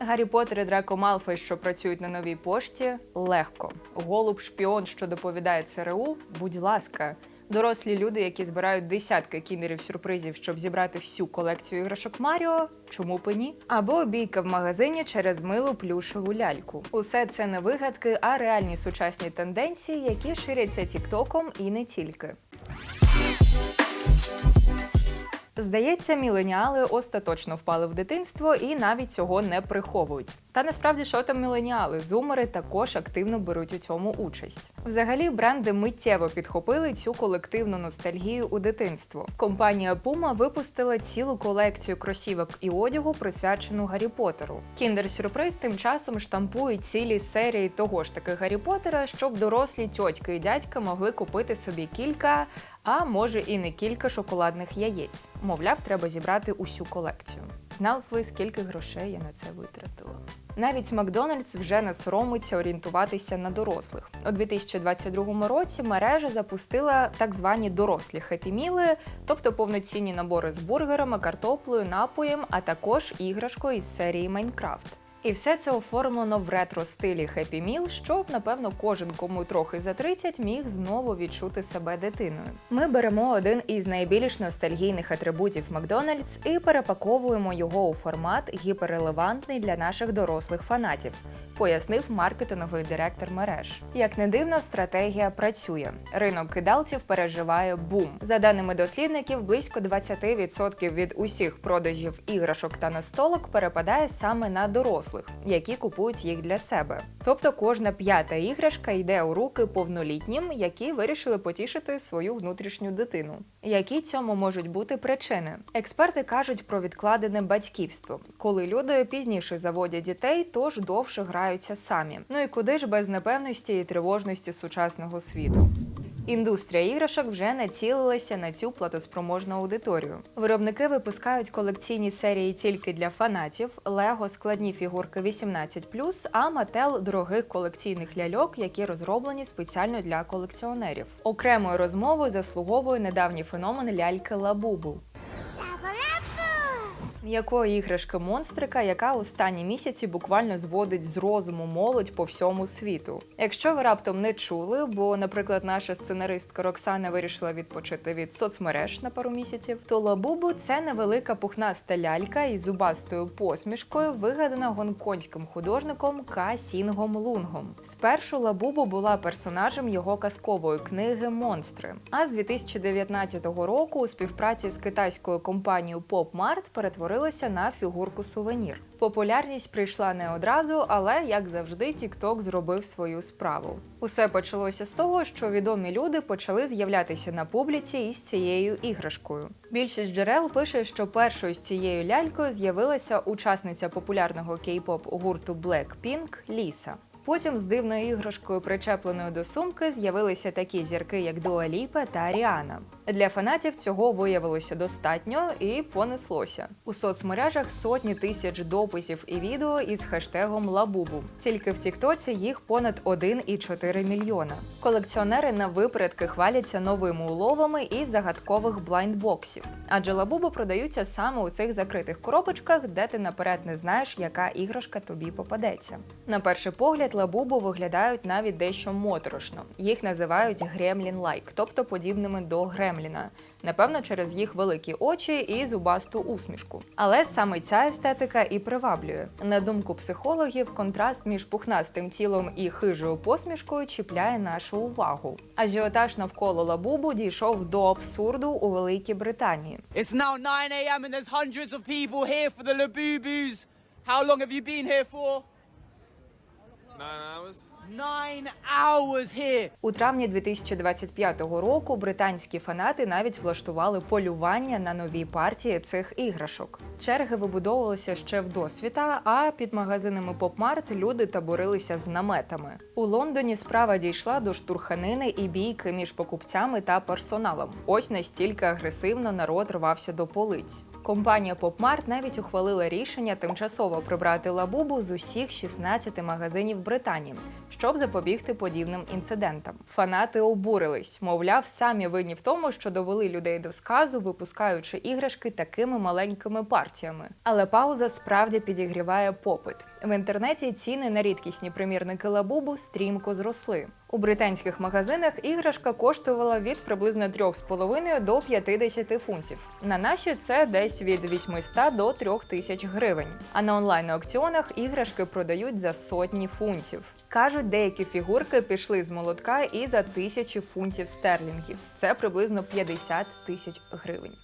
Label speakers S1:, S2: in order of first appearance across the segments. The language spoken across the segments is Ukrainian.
S1: Гаррі Поттер і Драко Малфой, що працюють на новій пошті, легко. Голуб шпіон, що доповідає ЦРУ, будь ласка. Дорослі люди, які збирають десятки кіндерів сюрпризів, щоб зібрати всю колекцію іграшок Маріо, чому б ні? Або бійка в магазині через милу плюшеву ляльку. Усе це не вигадки, а реальні сучасні тенденції, які ширяться тіктоком і не тільки. Здається, міленіали остаточно впали в дитинство і навіть цього не приховують. Та насправді, що там міленіали? Зумери також активно беруть у цьому участь. Взагалі, бренди миттєво підхопили цю колективну ностальгію у дитинство. Компанія Puma випустила цілу колекцію кросівок і одягу, присвячену Гаррі Поттеру. Кіндер Сюрприз тим часом штампують цілі серії того ж таки Гаррі Поттера, щоб дорослі тьотьки і дядька могли купити собі кілька а може і не кілька шоколадних яєць. Мовляв, треба зібрати усю колекцію. Знав ви, скільки грошей я на це витратила. Навіть Макдональдс вже не соромиться орієнтуватися на дорослих. У 2022 році мережа запустила так звані дорослі хеппі-міли, тобто повноцінні набори з бургерами, картоплею, напоєм, а також іграшкою із серії Майнкрафт. І все це оформлено в ретро стилі Happy Meal, щоб, напевно, кожен кому трохи за 30 міг знову відчути себе дитиною. Ми беремо один із найбільш ностальгійних атрибутів Макдональдс і перепаковуємо його у формат гіперрелевантний для наших дорослих фанатів. Пояснив маркетинговий директор мереж. Як не дивно, стратегія працює. Ринок кидалців переживає бум. За даними дослідників, близько 20% від усіх продажів іграшок та настолок перепадає саме на дорослих, які купують їх для себе. Тобто кожна п'ята іграшка йде у руки повнолітнім, які вирішили потішити свою внутрішню дитину. Які цьому можуть бути причини? Експерти кажуть про відкладене батьківство, коли люди пізніше заводять дітей, тож довше граються самі. Ну і куди ж без непевності і тривожності сучасного світу? Індустрія іграшок вже націлилася на цю платоспроможну аудиторію. Виробники випускають колекційні серії тільки для фанатів, Лего складні фігурки 18+, а Mattel – дорогих колекційних ляльок, які розроблені спеціально для колекціонерів. Окремою розмовою заслуговує недавній феномен ляльки Лабубу. М'якої іграшки монстрика, яка останні місяці буквально зводить з розуму молодь по всьому світу. Якщо ви раптом не чули, бо, наприклад, наша сценаристка Роксана вирішила відпочити від соцмереж на пару місяців, то лабубу це невелика пухнаста лялька із зубастою посмішкою, вигадана гонконгським художником Ка Сінгом Лунгом. Спершу лабубу була персонажем його казкової книги Монстри. А з 2019 року у співпраці з китайською компанією Pop Mart перетворилася на фігурку сувенір. Популярність прийшла не одразу, але як завжди, TikTok зробив свою справу. Усе почалося з того, що відомі люди почали з'являтися на публіці із цією іграшкою. Більшість джерел пише, що першою з цією лялькою з'явилася учасниця популярного кей-поп гурту Blackpink Ліса. Потім з дивною іграшкою, причепленою до сумки, з'явилися такі зірки, як Дуа Ліпа та Аріана. Для фанатів цього виявилося достатньо і понеслося. У соцмережах сотні тисяч дописів і відео із хештегом Лабубу. Тільки в Тіктоці їх понад 1,4 мільйона. Колекціонери на випередки хваляться новими уловами із загадкових блайндбоксів. Адже лабубу продаються саме у цих закритих коробочках, де ти наперед не знаєш, яка іграшка тобі попадеться. На перший погляд, лабубу виглядають навіть дещо моторошно. Їх називають гремлін-лайк, тобто подібними до гремліна. Напевно, через їх великі очі і зубасту усмішку. Але саме ця естетика і приваблює. На думку психологів, контраст між пухнастим тілом і хижою посмішкою чіпляє нашу увагу. Ажіотаж навколо лабубу дійшов до абсурду у Великій Британії.
S2: It's now 9 a.m. and there's hundreds of people here for the Labubus. How long have you been here for?
S3: Nine hours.
S2: Here.
S1: У травні 2025 року британські фанати навіть влаштували полювання на нові партії цих іграшок. Черги вибудовувалися ще в досвіта, а під магазинами Попмарт люди таборилися з наметами. У Лондоні справа дійшла до штурханини і бійки між покупцями та персоналом. Ось настільки агресивно народ рвався до полиць. Компанія PopMart навіть ухвалила рішення тимчасово прибрати лабубу з усіх 16 магазинів Британії, щоб запобігти подібним інцидентам. Фанати обурились, мовляв, самі винні в тому, що довели людей до сказу, випускаючи іграшки такими маленькими партіями. Але пауза справді підігріває попит. В інтернеті ціни на рідкісні примірники лабубу стрімко зросли. У британських магазинах іграшка коштувала від приблизно 3,5 до 50 фунтів. На наші це десь від 800 до 3000 гривень. А на онлайн-аукціонах іграшки продають за сотні фунтів. Кажуть, деякі фігурки пішли з молотка і за тисячі фунтів стерлінгів. Це приблизно 50 тисяч гривень.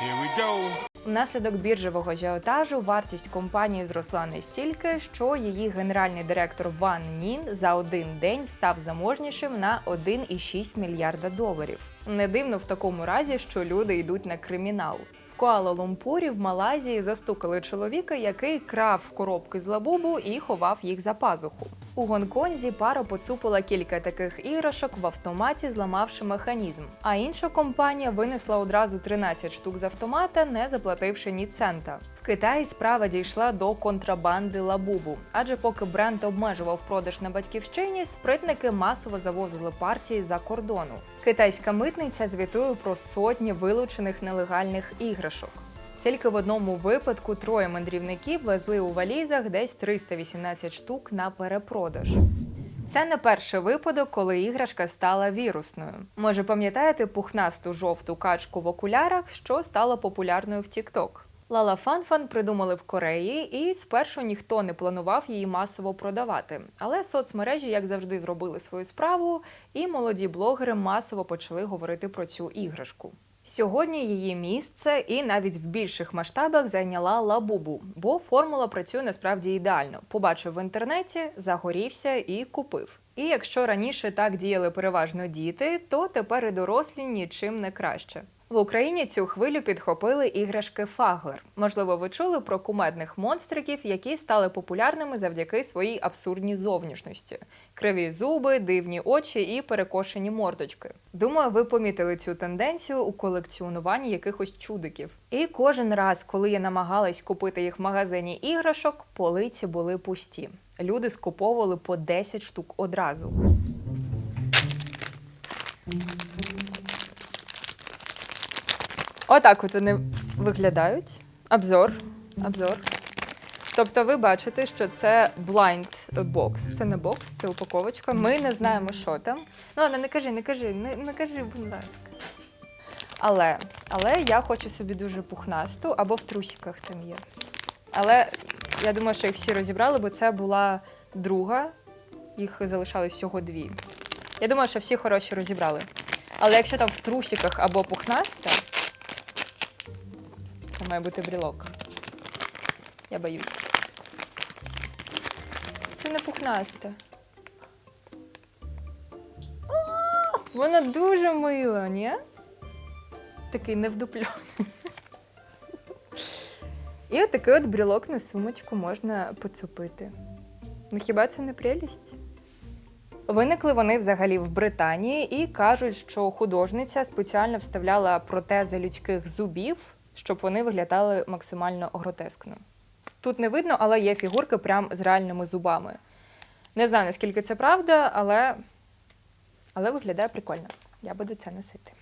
S3: Here we go.
S1: Внаслідок біржевого ажіотажу вартість компанії зросла настільки, що її генеральний директор Ван Нін за один день став заможнішим на 1,6 мільярда доларів. Не дивно в такому разі, що люди йдуть на кримінал. В Куала-Лумпурі в Малайзії застукали чоловіка, який крав коробки з лабубу і ховав їх за пазуху. У Гонконзі пара поцупила кілька таких іграшок в автоматі, зламавши механізм. А інша компанія винесла одразу 13 штук з автомата, не заплативши ні цента. В Китаї справа дійшла до контрабанди лабубу, адже поки бренд обмежував продаж на батьківщині, спритники масово завозили партії за кордону. Китайська митниця звітує про сотні вилучених нелегальних іграшок. Тільки в одному випадку троє мандрівників везли у валізах десь 318 штук на перепродаж. Це не перший випадок, коли іграшка стала вірусною. Може, пам'ятаєте пухнасту жовту качку в окулярах, що стала популярною в TikTok? Лала Фанфан придумали в Кореї, і спершу ніхто не планував її масово продавати. Але соцмережі, як завжди, зробили свою справу, і молоді блогери масово почали говорити про цю іграшку. Сьогодні її місце і навіть в більших масштабах зайняла лабубу, бо формула працює насправді ідеально. Побачив в інтернеті, загорівся і купив. І якщо раніше так діяли переважно діти, то тепер і дорослі нічим не краще. В Україні цю хвилю підхопили іграшки Фаглер. Можливо, ви чули про кумедних монстриків, які стали популярними завдяки своїй абсурдній зовнішності: криві зуби, дивні очі і перекошені мордочки. Думаю, ви помітили цю тенденцію у колекціонуванні якихось чудиків. І кожен раз, коли я намагалась купити їх в магазині іграшок, полиці були пусті. Люди скуповували по 10 штук одразу. Отак от вони виглядають. Обзор. Обзор. Тобто ви бачите, що це blind box. Це не бокс, це упаковочка. Ми не знаємо, що там. Ну, ладно, не кажи, не кажи, не, не кажи, будь ласка. Але, але я хочу собі дуже пухнасту, або в трусиках там є. Але я думаю, що їх всі розібрали, бо це була друга. Їх залишалось всього дві. Я думаю, що всі хороші розібрали. Але якщо там в трусиках або пухнаста, це має бути брілок. Я боюсь. Не пухнасте. Вона дуже мила, ні? Такий невдупльоний. І от такий от брілок на сумочку можна поцупити. Ну хіба це не прелість? Виникли вони взагалі в Британії і кажуть, що художниця спеціально вставляла протези людських зубів, щоб вони виглядали максимально гротескно. Тут не видно, але є фігурки прям з реальними зубами. Не знаю, наскільки це правда, але, але виглядає прикольно. Я буду це носити.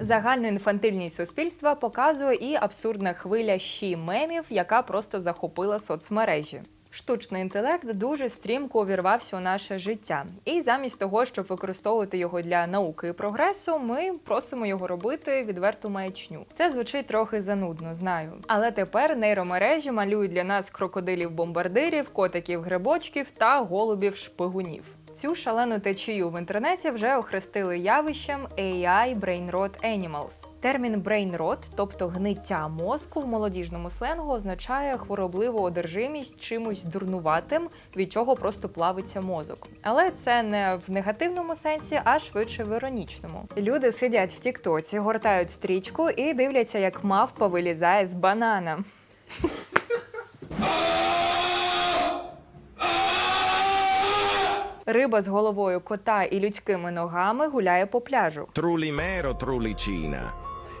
S1: Загальну інфантильність суспільства показує і абсурдна хвиля щі мемів, яка просто захопила соцмережі. Штучний інтелект дуже стрімко увірвався у наше життя, і замість того, щоб використовувати його для науки і прогресу, ми просимо його робити відверту маячню. Це звучить трохи занудно, знаю. Але тепер нейромережі малюють для нас крокодилів-бомбардирів, котиків-грибочків та голубів-шпигунів. Цю шалену течію в інтернеті вже охрестили явищем AI Brain Rot Animals. Термін brain rot, тобто гниття мозку в молодіжному сленгу, означає хворобливу одержимість чимось дурнуватим, від чого просто плавиться мозок. Але це не в негативному сенсі, а швидше в іронічному. Люди сидять в Тіктоці, гортають стрічку і дивляться, як мавпа вилізає з банана. Риба з головою кота і людськими ногами гуляє по пляжу.
S4: Trulimero Trulicina.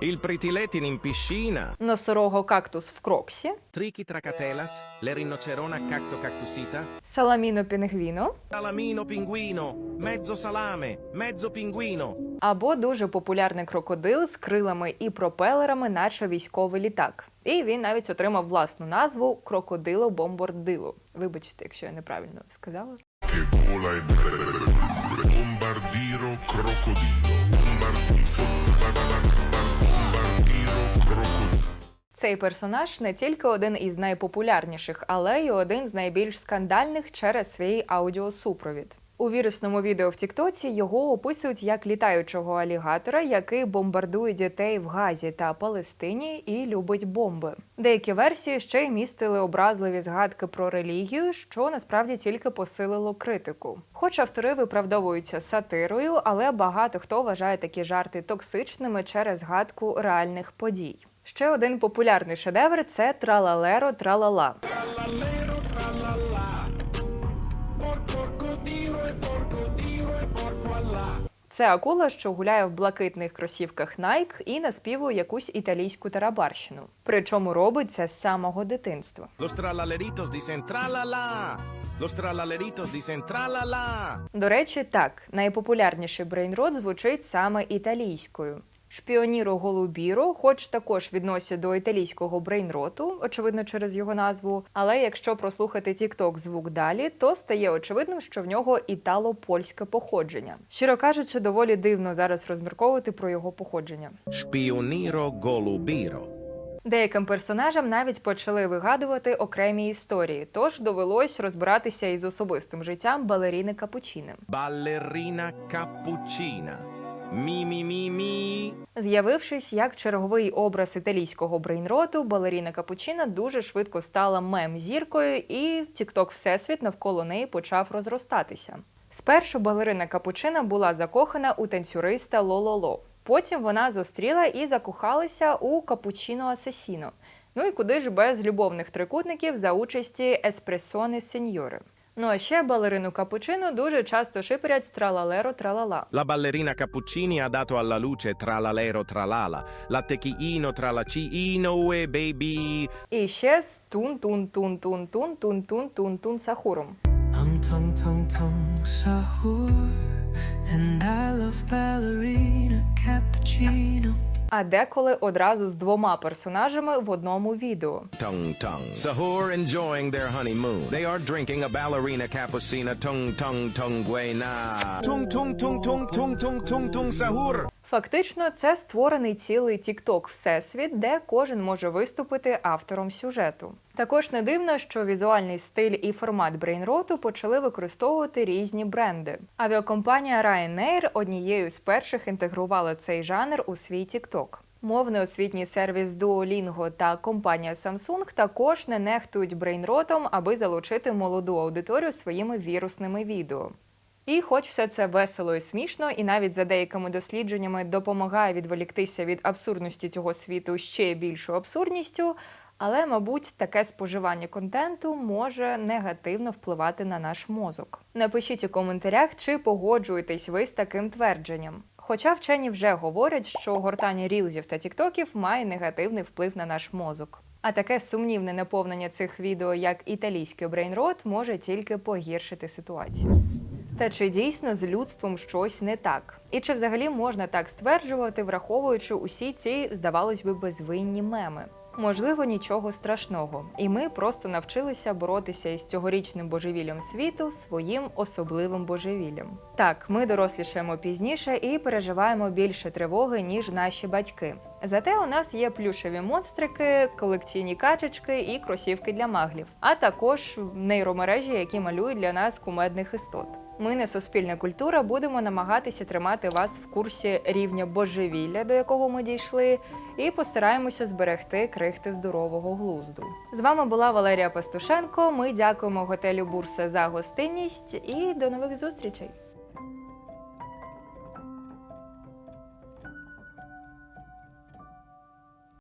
S4: Il pritiletin in piscina.
S1: Носорого кактус в кроксі,
S4: tracatelas. Le rinocerona cacto cactusita.
S1: саламіно пінгвіно
S4: Salamino pinguino. Mezzo salame. Mezzo pinguino.
S1: або дуже популярний крокодил з крилами і пропелерами, наче військовий літак. І він навіть отримав власну назву крокодило бомбардило. Вибачте, якщо я неправильно сказала.
S5: Che vola e bombardiro crocodilo bombardiro
S1: Цей персонаж не тільки один із найпопулярніших, але й один з найбільш скандальних через свій аудіосупровід. У вірусному відео в Тіктоці його описують як літаючого алігатора, який бомбардує дітей в Газі та Палестині і любить бомби. Деякі версії ще й містили образливі згадки про релігію, що насправді тільки посилило критику. Хоч автори виправдовуються сатирою, але багато хто вважає такі жарти токсичними через згадку реальних подій. Ще один популярний шедевр це Тралалеро Тралала. Це акула, що гуляє в блакитних кросівках Nike і наспівує якусь італійську тарабарщину. Причому робить це з самого дитинства. До речі, так, найпопулярніший брейнрод звучить саме італійською. Шпіоніро голубіро, хоч також відносять до італійського брейнроту, очевидно, через його назву. Але якщо прослухати TikTok звук далі, то стає очевидним, що в нього італо-польське походження. Щиро кажучи, доволі дивно зараз розмірковувати про його походження.
S4: Spioniro golubiro.
S1: Деяким персонажам навіть почали вигадувати окремі історії, тож довелось розбиратися із особистим життям балеріни Капучіни.
S4: Ballerina cappuccina. Mi.
S1: З'явившись як черговий образ італійського брейнроту, балеріна Капучіна дуже швидко стала мем-зіркою, і TikTok Всесвіт навколо неї почав розростатися. Спершу балерина Капучина була закохана у танцюриста Лололо. Потім вона зустріла і закохалася у Капучино Асесіно. Ну і куди ж без любовних трикутників за участі Еспресони Сеньори. Ну а ще балерину Капучино дуже часто шиперять з тралалеро тралала.
S4: La ballerina Cappuccini ha dato alla luce tralalero tralala. La techiino tralaciino e baby.
S1: І ще з тун тун тун тун тун тун тун тун тун сахуром.
S6: I'm tongue tongue tongue sahur and I love ballerina cappuccino.
S1: А деколи одразу з двома персонажами в одному відео.
S4: Tongue tongue. Sahur enjoying their honeymoon. They are drinking a ballerina cappuccina tongue tongue tongue guena. Tung tung tung tung tung tung tung tung sahur.
S1: Фактично, це створений цілий TikTok всесвіт, де кожен може виступити автором сюжету. Також не дивно, що візуальний стиль і формат брейнроту почали використовувати різні бренди. Авіакомпанія Ryanair однією з перших інтегрувала цей жанр у свій TikTok. Мовний освітній сервіс Duolingo та компанія Samsung також не нехтують брейнротом, аби залучити молоду аудиторію своїми вірусними відео. І хоч все це весело і смішно, і навіть за деякими дослідженнями допомагає відволіктися від абсурдності цього світу ще більшою абсурдністю, але, мабуть, таке споживання контенту може негативно впливати на наш мозок. Напишіть у коментарях, чи погоджуєтесь ви з таким твердженням. Хоча вчені вже говорять, що гортання рілзів та тіктоків має негативний вплив на наш мозок. А таке сумнівне наповнення цих відео, як італійський брейнрот, може тільки погіршити ситуацію. Та чи дійсно з людством щось не так? І чи взагалі можна так стверджувати, враховуючи усі ці, здавалось би, безвинні меми? Можливо, нічого страшного, і ми просто навчилися боротися із цьогорічним божевіллям світу своїм особливим божевіллям. Так, ми дорослішаємо пізніше і переживаємо більше тривоги, ніж наші батьки. Зате у нас є плюшеві монстрики, колекційні качечки і кросівки для маглів, а також нейромережі, які малюють для нас кумедних істот. Ми, не суспільна культура, будемо намагатися тримати вас в курсі рівня божевілля, до якого ми дійшли, і постараємося зберегти крихти здорового глузду. З вами була Валерія Пастушенко. Ми дякуємо готелю Бурса за гостинність і до нових зустрічей.